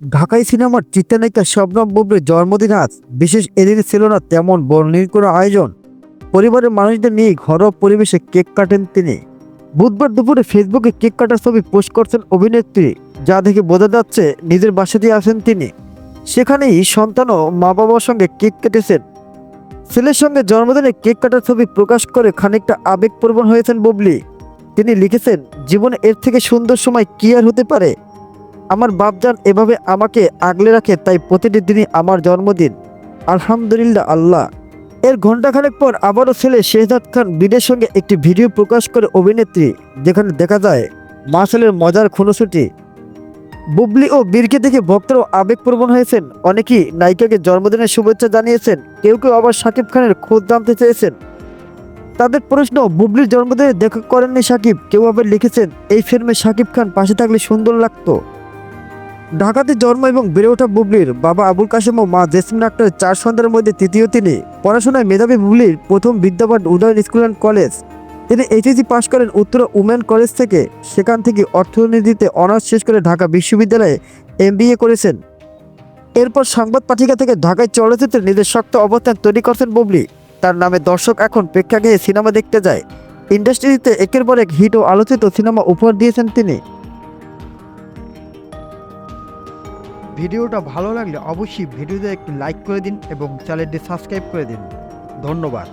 ঢাকাই সিনেমার চিত্রনায়িকা শবনম বুবলির জন্মদিন আজ। বিশেষ এদিন ছিল না তেমন বর্ণিল কোনো আয়োজন। পরিবারের মানুষদের নিয়ে ঘরোয়া পরিবেশে কেক কাটেন তিনি। বুধবার দুপুরে ফেসবুকে কেক কাটার ছবি পোস্ট করছেন অভিনেত্রী, যা দেখে বোঝা যাচ্ছে নিজের বাসাতেই আছেন তিনি। সেখানেই সন্তানও মা বাবার সঙ্গে কেক কেটেছেন। ছেলের সঙ্গে জন্মদিনে কেক কাটার ছবি প্রকাশ করে খানিকটা আবেগপ্রবণ হয়েছেন বুবলি। তিনি লিখেছেন, জীবনে এর থেকে সুন্দর সময় কি আর হতে পারে? আমার বাপজান এভাবে আমাকে আগলে রাখে, তাই প্রতিটি দিনই আমার জন্মদিন। আলহামদুলিল্লাহ আল্লাহ। এর ঘণ্টাখানেক পর আবারও ছেলে শেহজাদ খান বিদের সঙ্গে একটি ভিডিও প্রকাশ করে অভিনেত্রী, যেখানে দেখা যায়, মা ছেলের মজার খুনসুটি। বুবলি ও বীরকে দেখে ভক্তরাও আবেগপ্রবণ হয়েছেন। অনেকেই নায়িকাকে জন্মদিনের শুভেচ্ছা জানিয়েছেন। কেউ কেউ আবার শাকিব খানের খোঁজ জানতে চেয়েছেন। তাদের প্রশ্ন, বুবলির জন্মদিনে দেখা করেননি সাকিব কেউ আবার লিখেছেন, এই ফিল্মে সাকিব খান পাশে থাকলে সুন্দর লাগতো। ঢাকাতে জন্ম এবং বেড়ে ওঠা বুবলির বাবা আবুল কাশেম ও মা জেসমিন আক্তার চার সন্তানের মধ্যে তৃতীয় তিনি। পড়াশোনায় মেধাবী বুবলির প্রথম বিদ্যাপীঠ উদয়ন স্কুল অ্যান্ড কলেজ। তিনি এইচএসি পাশ করেন উত্তর উমেন কলেজ থেকে। সেখান থেকে অর্থনীতিতে অনার্স শেষ করে ঢাকা বিশ্ববিদ্যালয়ে এমবিএ করেছেন। এরপর সংবাদ পাঠিকা থেকে ঢাকায় চলচ্চিত্রে নিজের শক্ত অবস্থান তৈরি করছেন বুবলি। তার নামে দর্শক এখন প্রেক্ষাগৃহে সিনেমা দেখতে যায়। ইন্ডাস্ট্রিতে একের পর এক হিট ও আলোচিত সিনেমা উপহার দিয়েছেন তিনি। ভিডিওটা ভালো লাগলে অবশ্যই ভিডিওতে একটি লাইক করে দিন এবং চ্যানেলটি সাবস্ক্রাইব করে দিন। ধন্যবাদ।